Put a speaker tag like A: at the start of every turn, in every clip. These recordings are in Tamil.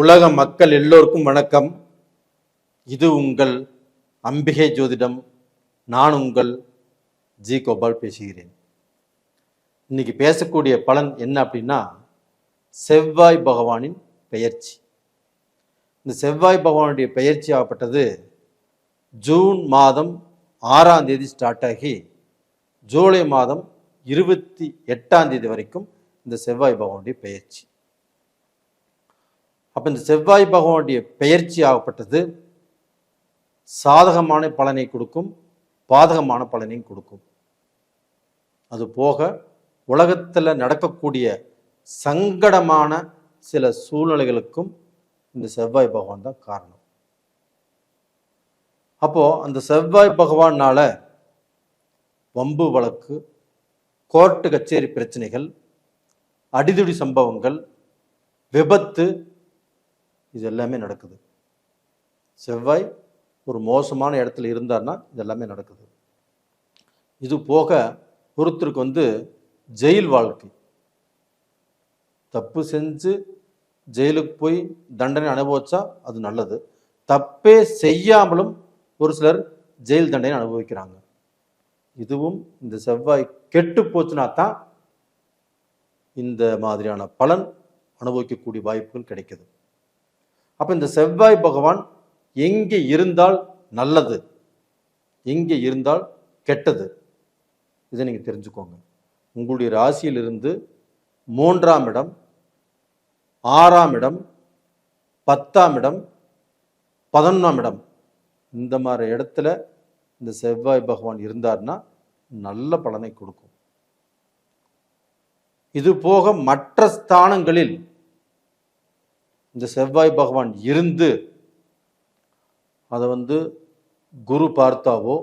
A: உலக மக்கள் எல்லோருக்கும் வணக்கம். இது உங்கள் அம்பிகை ஜோதிடம். நான் உங்கள் ஜி கோபால் பேசுகிறேன். இன்னைக்கு பேசக்கூடிய பலன் என்ன அப்படின்னா செவ்வாய் பகவானின் பெயர்ச்சி. இந்த செவ்வாய் பகவானுடைய பெயர்ச்சி ஆகப்பட்டது ஜூன் மாதம் ஆறாம் தேதி ஸ்டார்ட் ஆகி ஜூலை மாதம் இருபத்தி எட்டாம் தேதி வரைக்கும் இந்த செவ்வாய் பகவானுடைய பெயர்ச்சி. அப்போ இந்த செவ்வாய் பகவானுடைய பெயர்ச்சி ஆகப்பட்டது. சாதகமான பலனை கொடுக்கும் பாதகமான பலனையும் கொடுக்கும். அது போக உலகத்தில் நடக்கக்கூடிய சங்கடமான சில சூழ்நிலைகளுக்கும் இந்த செவ்வாய் பகவான் தான் காரணம். அப்போது அந்த செவ்வாய் பகவானால் வம்பு வழக்கு கோர்ட்டு கச்சேரி பிரச்சனைகள் அடிதுடி சம்பவங்கள் விபத்து இது எல்லாமே நடக்குது. செவ்வாய் ஒரு மோசமான இடத்துல இருந்தார்னா இது எல்லாமே நடக்குது. இது போக ஒருத்தருக்கு வந்து ஜெயில் வாழ்க்கை. தப்பு செஞ்சு ஜெயிலுக்கு போய் தண்டனை அனுபவிச்சா அது நல்லது. தப்பே செய்யாமலும் ஒரு சிலர் ஜெயில் தண்டனை அனுபவிக்கிறாங்க. இதுவும் இந்த செவ்வாய் கெட்டு போச்சுனா தான் இந்த மாதிரியான பலன் அனுபவிக்கக்கூடிய வாய்ப்புகள் கிடைக்குது. அப்போ இந்த செவ்வாய் பகவான் எங்கே இருந்தால் நல்லது? எங்கே இருந்தால் கெட்டது? இதை நீங்கள் தெரிஞ்சுக்கோங்க. உங்களுடைய ராசியிலிருந்து மூன்றாம் இடம் ஆறாம் இடம் பத்தாம் இடம் பதினொன்றாம் இடம். இந்த மாதிரி இடத்துல இந்த செவ்வாய் பகவான் இருந்தார்னா நல்ல பலனை கொடுக்கும். இது போக மற்ற ஸ்தானங்களில் இந்த செவ்வாய் பகவான் இருந்து அதை வந்து குரு பார்த்தாவோ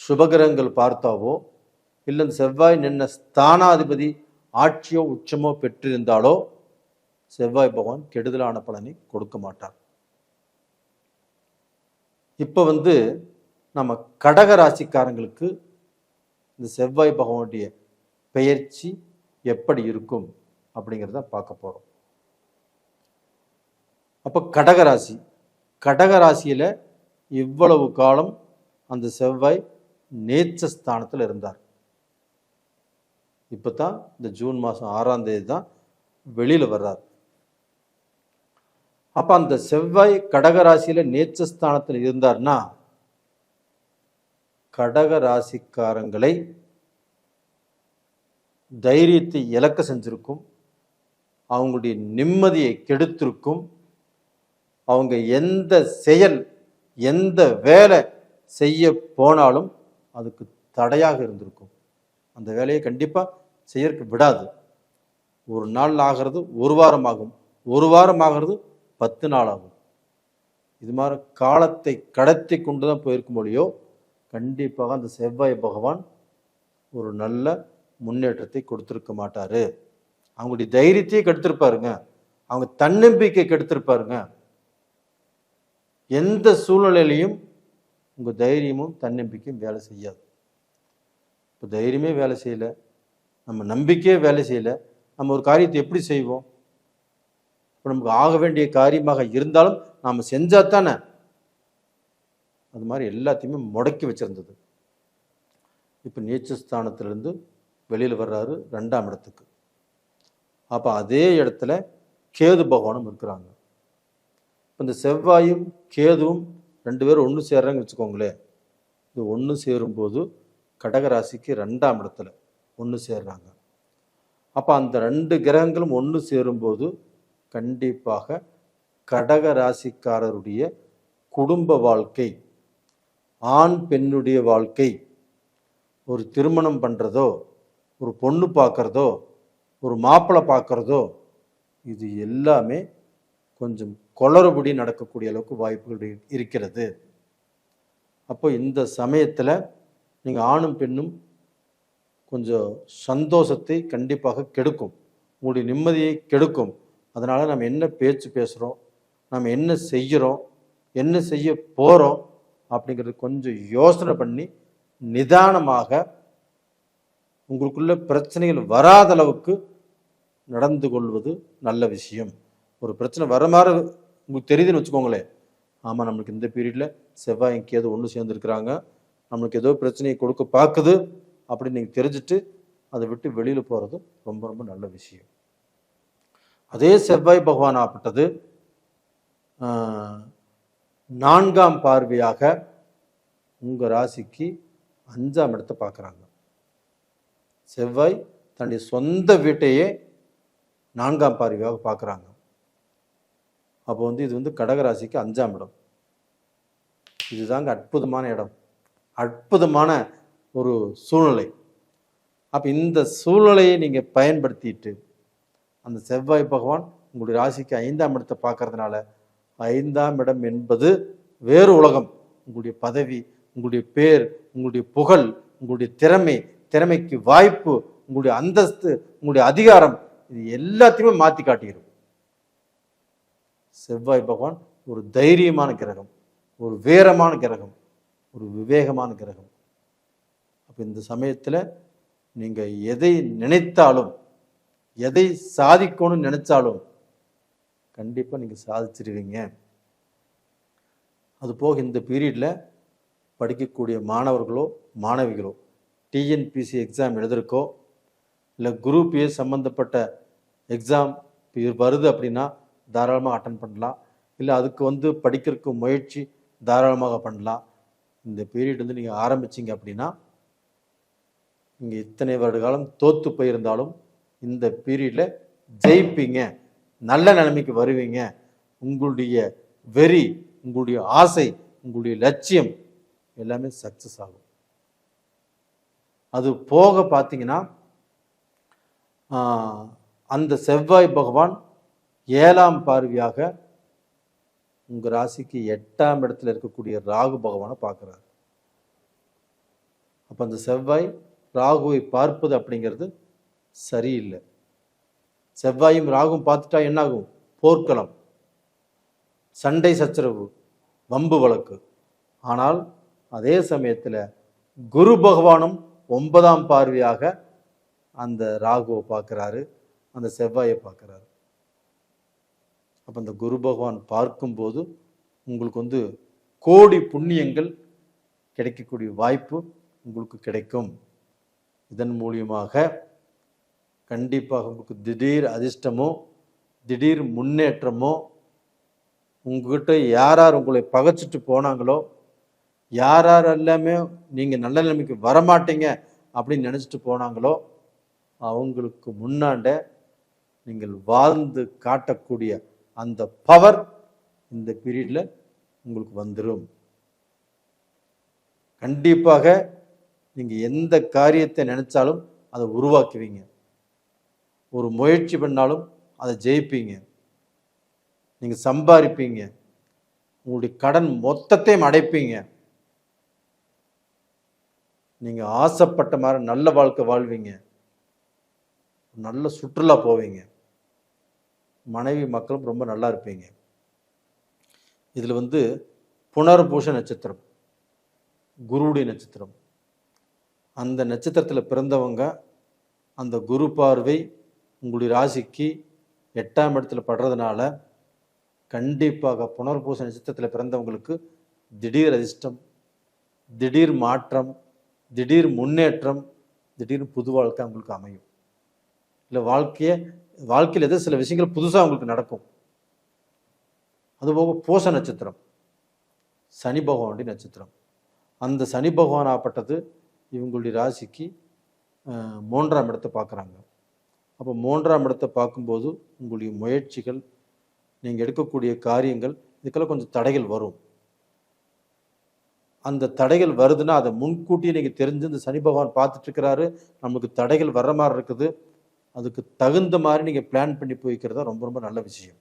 A: சுபகிரகங்கள் பார்த்தாவோ இல்லை இந்த செவ்வாய் நின்ன ஸ்தானாதிபதி ஆட்சியோ உச்சமோ பெற்றிருந்தாலோ செவ்வாய் பகவான் கெடுதலான பலனை கொடுக்க மாட்டார். இப்போ வந்து நம்ம கடக ராசிக்காரங்களுக்கு இந்த செவ்வாய் பகவானுடைய பெயர்ச்சி எப்படி இருக்கும் அப்படிங்கிறத பார்க்க போகிறோம் அப்போ கடகராசி. கடகராசியில் இவ்வளவு காலம் அந்த செவ்வாய் நேச்ச ஸ்தானத்தில் இருந்தார். இப்போ தான் இந்த ஜூன் மாதம் ஆறாம் தேதி தான் வெளியில் வர்றார். அப்போ அந்த செவ்வாய் கடகராசியில் நேச்ச ஸ்தானத்தில் இருந்தார்னா கடக ராசிக்காரங்களை தைரியத்தை இழக்க செஞ்சிருக்கும். அவங்களுடைய நிம்மதியை கெடுத்திருக்கும். அவங்க எந்த செயல் எந்த வேலை செய்ய போனாலும் அதுக்கு தடையாக இருந்திருக்கும். அந்த வேலையை கண்டிப்பாக செய்யறதுக்கு விடாது. ஒரு நாள் ஆகிறது ஒரு வாரம் ஆகும். ஒரு வாரம் ஆகிறது பத்து நாள் ஆகும். இது மாதிரி காலத்தை கடத்தி கொண்டு தான் போயிருக்கும் மொழியோ கண்டிப்பாக அந்த செவ்வாய் பகவான் ஒரு நல்ல முன்னேற்றத்தை கொடுத்துருக்க மாட்டார். அவங்களுடைய தைரியத்தையே கெடுத்திருப்பாருங்க. அவங்க தன்னம்பிக்கை கெடுத்திருப்பாருங்க. எந்த சூழ்நிலையிலையும் உங்கள் தைரியமும் தன்னம்பிக்கையும் வேலை செய்யாது. இப்போ தைரியமே வேலை செய்யலை நம்ம நம்பிக்கையே வேலை செய்யலை நம்ம ஒரு காரியத்தை எப்படி செய்வோம்? இப்போ நமக்கு ஆக வேண்டிய காரியமாக இருந்தாலும் நாம் செஞ்சால் தானே? அது மாதிரி எல்லாத்தையுமே முடக்கி வச்சிருந்தது. இப்போ நீச்சஸ்தானத்திலிருந்து வெளியில் வர்றாரு ரெண்டாம் இடத்துக்கு. அப்போ அதே இடத்துல கேது பகவானும் இருக்கிறாங்க. இந்த செவ்வாயும் கேதுவும் ரெண்டு பேரும் ஒன்று சேர்றாங்கன்னு வச்சுக்கோங்களேன். இது ஒன்று சேரும்போது கடகராசிக்கு ரெண்டாம் இடத்துல ஒன்று சேர்றாங்க. அப்போ அந்த ரெண்டு கிரகங்களும் ஒன்று சேரும்போது கண்டிப்பாக கடக ராசிக்காரருடைய குடும்ப வாழ்க்கை ஆண் பெண்ணுடைய வாழ்க்கை ஒரு திருமணம் பண்ணுறதோ ஒரு பொண்ணு பார்க்குறதோ ஒரு மாப்பிள்ளை பார்க்குறதோ இது எல்லாமே கொஞ்சம் குளறுபடி நடக்கக்கூடிய அளவுக்கு வாய்ப்புகள் இருக்கிறது. அப்போ இந்த சமயத்தில் நீங்கள் ஆணும் பெண்ணும் கொஞ்சம் சந்தோஷத்தை கண்டிப்பாக கெடுக்கும். உங்களுடைய நிம்மதியை கெடுக்கும். அதனால் நம்ம என்ன பேச்சு பேசுகிறோம் நம்ம என்ன செய்கிறோம் என்ன செய்ய போகிறோம் அப்படிங்கிறது கொஞ்சம் யோசனை பண்ணி நிதானமாக உங்களுக்குள்ள பிரச்சனைகள் வராத அளவுக்கு நடந்து கொள்வது நல்ல விஷயம். ஒரு பிரச்சனை வர மாதிரி உங்களுக்கு தெரியுதுன்னு வச்சுக்கோங்களேன். ஆமாம் நம்மளுக்கு இந்த பீரியடில் செவ்வாய் எங்கேயாவது ஒன்று சேர்ந்துருக்குறாங்க. நம்மளுக்கு ஏதோ பிரச்சனையை கொடுக்க பார்க்குது அப்படின்னு நீங்கள் தெரிஞ்சுட்டு அதை விட்டு வெளியில் போகிறது ரொம்ப ரொம்ப நல்ல விஷயம். அதே செவ்வாய் பகவான் ஆப்பட்டது நான்காம் பார்வையாக உங்கள் ராசிக்கு அஞ்சாம் இடத்தை பார்க்குறாங்க. செவ்வாய் தன்னுடைய சொந்த வீட்டையே நான்காம் பார்வையாக பார்க்குறாங்க. அப்போ வந்து இது வந்து கடகராசிக்கு அஞ்சாம் இடம். இதுதாங்க அற்புதமான இடம். அற்புதமான ஒரு சூழ்நிலை. அப்போ இந்த சூழ்நிலையை நீங்கள் பயன்படுத்திட்டு அந்த செவ்வாய் பகவான் உங்களுடைய ராசிக்கு ஐந்தாம் இடத்தை பார்க்கறதுனால ஐந்தாம் இடம் என்பது வேறு உலகம். உங்களுடைய பதவி உங்களுடைய பேர் உங்களுடைய புகழ் உங்களுடைய திறமை திறமைக்கு வாய்ப்பு உங்களுடைய அந்தஸ்து உங்களுடைய அதிகாரம் இது எல்லாத்தையுமே மாற்றி காட்டிடும் செவ்வாய் பகவான் ஒரு தைரியமான கிரகம் ஒரு வீரமான கிரகம் ஒரு விவேகமான கிரகம். அப்போ இந்த சமயத்தில் நீங்கள் எதை நினைத்தாலும் எதை சாதிக்கணும்னு நினைச்சாலும் கண்டிப்பாக நீங்கள் சாதிச்சிருவீங்க. அது போக இந்த பீரியடில் படிக்கக்கூடிய மாணவர்களோ மாணவிகளோ டிஎன்பிசி எக்ஸாம் எழுதுறக்கோ இல்லை குரூப் ஏ சம்மந்தப்பட்ட எக்ஸாம் வருது அப்படின்னா தாராளமாக அட்டன் பண்ணலாம். இல்லை அதுக்கு வந்து படிக்கிறதுக்கு முயற்சி தாராளமாக பண்ணலாம். இந்த பீரியட் வந்து நீங்கள் ஆரம்பிச்சீங்க அப்படின்னா நீங்கள் இத்தனை வருட காலம் தோற்று போயிருந்தாலும் இந்த பீரியடில் ஜெயிப்பீங்க. நல்ல நிலைமைக்கு வருவீங்க. உங்களுடைய வெறி உங்களுடைய ஆசை உங்களுடைய லட்சியம் எல்லாமே சக்ஸஸ் ஆகும். அது போக பார்த்தீங்கன்னா அந்த செவ்வாய் பகவான் ஏழாம் பார்வையாக உங்கள் ராசிக்கு எட்டாம் இடத்துல இருக்கக்கூடிய ராகு பகவானை பார்க்குறாரு. அப்போ அந்த செவ்வாய் ராகுவை பார்ப்பது அப்படிங்கிறது சரியில்லை. செவ்வாயும் ராகும் பார்த்துட்டா என்னாகும்? போர்க்களம். சண்டை சச்சரவு வம்பு வழக்கு. ஆனால் அதே சமயத்தில் குரு பகவானும் ஒன்பதாம் பார்வையாக அந்த ராகுவை பார்க்குறாரு அந்த செவ்வாயை பார்க்குறாரு. அப்போ இந்த குரு பகவான் பார்க்கும்போது உங்களுக்கு வந்து கோடி புண்ணியங்கள் கிடைக்கக்கூடிய வாய்ப்பு உங்களுக்கு கிடைக்கும். இதன் மூலியமாக கண்டிப்பாக உங்களுக்கு திடீர் அதிர்ஷ்டமோ திடீர் முன்னேற்றமோ உங்ககிட்ட யார் யார் உங்களை பகைச்சிட்டு போனாங்களோ யார் யார் எல்லாமே நீங்கள் நல்ல நிலைமைக்கு வரமாட்டீங்க அப்படின்னு நினச்சிட்டு போனாங்களோ அவங்களுக்கு முன்னாண்ட நீங்கள் வாழ்ந்து காட்டக்கூடிய அந்த பவர் இந்த பீரியடில் உங்களுக்கு வந்துடும் கண்டிப்பாக நீங்கள் எந்த காரியத்தை நினச்சாலும் அதை உருவாக்குவீங்க. ஒரு முயற்சி பண்ணாலும் அதை ஜெயிப்பீங்க. நீங்கள் சம்பாதிப்பீங்க. உங்களுடைய கடன் மொத்தத்தையும் அடைப்பீங்க. நீங்கள் ஆசைப்பட்ட மாதிரி நல்ல வாழ்க்கை வாழ்வீங்க. நல்ல சுற்றுலா போவீங்க. மனைவி மக்களும் ரொம்ப நல்லா இருப்பீங்க. இதில் வந்து புனர்பூஷ நட்சத்திரம் குருவுடைய நட்சத்திரம். அந்த நட்சத்திரத்தில் பிறந்தவங்க அந்த குரு பார்வை உங்களுடைய ராசிக்கு எட்டாம் இடத்துல படுறதுனால கண்டிப்பாக புனர்பூச நட்சத்திரத்தில் பிறந்தவங்களுக்கு திடீர் அதிர்ஷ்டம் திடீர் மாற்றம் திடீர் முன்னேற்றம் திடீர் புது வாழ்க்கை அவங்களுக்கு அமையும். இல்லை வாழ்க்கையை வாழ்க்கையில் எது சில விஷயங்கள் புதுசாக உங்களுக்கு நடக்கும். அதுபோக பூச நட்சத்திரம். சனி பகவானுடைய நட்சத்திரம். அந்த சனி பகவான் ஆப்பட்டது இவங்களுடைய ராசிக்கு மூன்றாம் இடத்தை பார்க்குறாங்க. அப்போ மூன்றாம் இடத்தை பார்க்கும்போது உங்களுடைய முயற்சிகள் நீங்கள் எடுக்கக்கூடிய காரியங்கள் இதுக்கெல்லாம் கொஞ்சம் தடைகள் வரும். அந்த தடைகள் வருதுன்னா அதை முன்கூட்டியே நீங்கள் தெரிஞ்சு இந்த சனி பகவான் பார்த்துட்டு இருக்கிறாரு. நமக்கு தடைகள் வர்ற மாதிரி இருக்குது. அதுக்கு தகுந்த மாதிரி நீங்கள் பிளான் பண்ணி போய்க்கிறதா தான் ரொம்ப ரொம்ப நல்ல விஷயம்.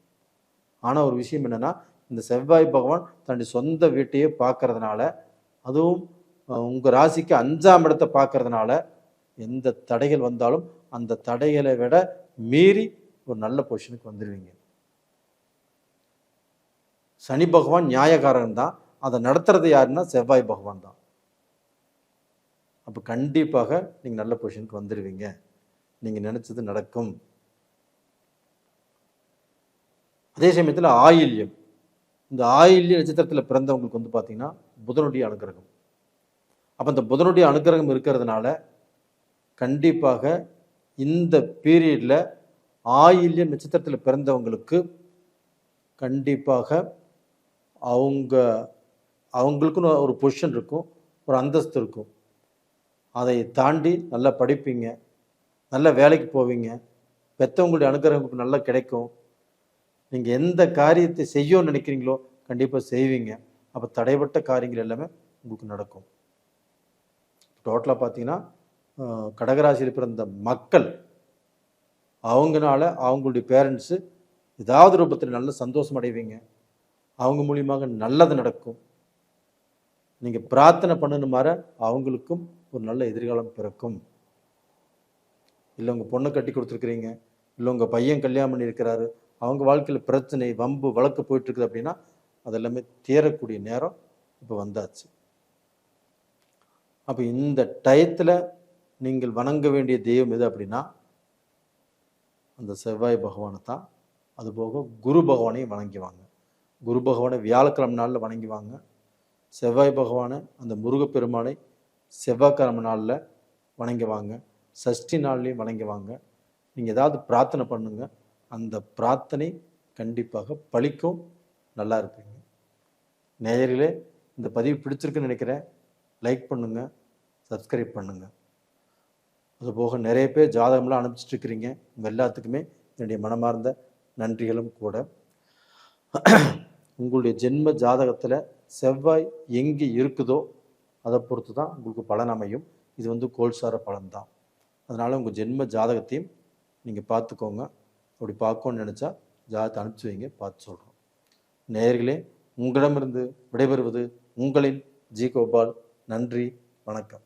A: ஆனால் ஒரு விஷயம் என்னென்னா இந்த செவ்வாய் பகவான் தன்னுடைய சொந்த வீட்டையே பார்க்கறதுனால அதுவும் உங்கள் ராசிக்கு அஞ்சாம் இடத்தை பார்க்கறதுனால எந்த தடைகள் வந்தாலும் அந்த தடைகளை விட மீறி ஒரு நல்ல பொசிஷனுக்கு வந்துடுவீங்க சனி பகவான் நியாயக்காரன் தான். அதை நடத்துறது யாருன்னா செவ்வாய் பகவான் தான். அப்போ கண்டிப்பாக நீங்கள் நல்ல பொசிஷனுக்கு வந்துடுவீங்க நீங்கள் நினச்சது நடக்கும். அதே சமயத்தில் ஆயில்யம். இந்த ஆயில்ய நட்சத்திரத்தில் பிறந்தவங்களுக்கு வந்து பார்த்தீங்கன்னா புதனுடைய அனுகிரகம் அப்போ இந்த புதனுடைய அனுகிரகம் இருக்கிறதுனால கண்டிப்பாக இந்த பீரியடில் ஆயில்ய நட்சத்திரத்தில் பிறந்தவங்களுக்கு கண்டிப்பாக அவங்க அவங்களுக்குன்னு ஒரு பொசிஷன் இருக்கும் ஒரு அந்தஸ்து இருக்கும். அதை தாண்டி நல்லா படிப்பீங்க. நல்ல வேலைக்கு போவீங்க. பெற்றவங்களுடைய அனுகிரகம் நல்லா கிடைக்கும். நீங்கள் எந்த காரியத்தை செய்யணும்னு நினைக்கிறீங்களோ கண்டிப்பாக செய்வீங்க. அப்போ தடைப்பட்ட காரியங்கள் எல்லாமே உங்களுக்கு நடக்கும். டோட்டலாக பார்த்தீங்கன்னா கடகராசியில் பிறந்த மக்கள் அவங்கனால அவங்களுடைய பேரண்ட்ஸு ஏதாவது ரூபத்தில் நல்ல சந்தோஷம் அடைவீங்க. அவங்க மூலியமாக நல்லது நடக்கும். நீங்கள் பிரார்த்தனை பண்ணின அவங்களுக்கும் ஒரு நல்ல எதிர்காலம் பிறக்கும். இல்லை உங்கள் பொண்ணை கட்டி கொடுத்துருக்குறீங்க இல்லை உங்கள் பையன் கல்யாணம் பண்ணியிருக்கிறாரு அவங்க வாழ்க்கையில் பிரச்சனை வம்பு வழக்கு போயிட்டுருக்குது அப்படின்னா அதெல்லாமே தீரக்கூடிய நேரம் இப்போ வந்தாச்சு. அப்போ இந்த டயத்தில் நீங்கள் வணங்க வேண்டிய தெய்வம் எது அப்படின்னா அந்த செவ்வாய் பகவானை தான். அதுபோக குரு பகவானையும் வணங்கி வாங்க. குரு பகவானை வியாழக்கிழமை நாளில் வணங்கிவாங்க செவ்வாய் பகவானை அந்த முருகப்பெருமானை செவ்வாய்க்கிழமை நாளில் வணங்கி வாங்க. சஷ்டி நாள்லையும் வணங்கிவாங்க நீங்கள் ஏதாவது பிரார்த்தனை பண்ணுங்கள் அந்த பிரார்த்தனை கண்டிப்பாக பழிக்கும். நல்லா இருப்பீங்க. நேயர்களே இந்த பதிவு பிடிச்சிருக்குன்னு நினைக்கிறேன். லைக் பண்ணுங்கள் சப்ஸ்கிரைப் பண்ணுங்கள் அதுபோக நிறைய பேர் ஜாதகம்லாம் அனுப்பிச்சிட்ருக்கிறீங்க உங்கள் எல்லாத்துக்குமே என்னுடைய மனமார்ந்த நன்றிகளும் கூட. உங்களுடைய ஜென்ம ஜாதகத்தில் செவ்வாய் எங்கே இருக்குதோ அதை பொறுத்து தான் உங்களுக்கு பலன் அமையும். இது வந்து கோல்சார பலன் தான் அதனால் உங்கள் ஜென்ம ஜாதகத்தையும் நீங்கள் பார்த்துக்கோங்க. அப்படி பார்க்கணும்னு நினச்சா ஜாதகத்தை அனுப்பிச்சி வைங்க பார்த்து சொல்கிறோம் நேர்களே உங்களிடமிருந்து விடைபெறுவது உங்களின் ஜி கோபால். நன்றி வணக்கம்.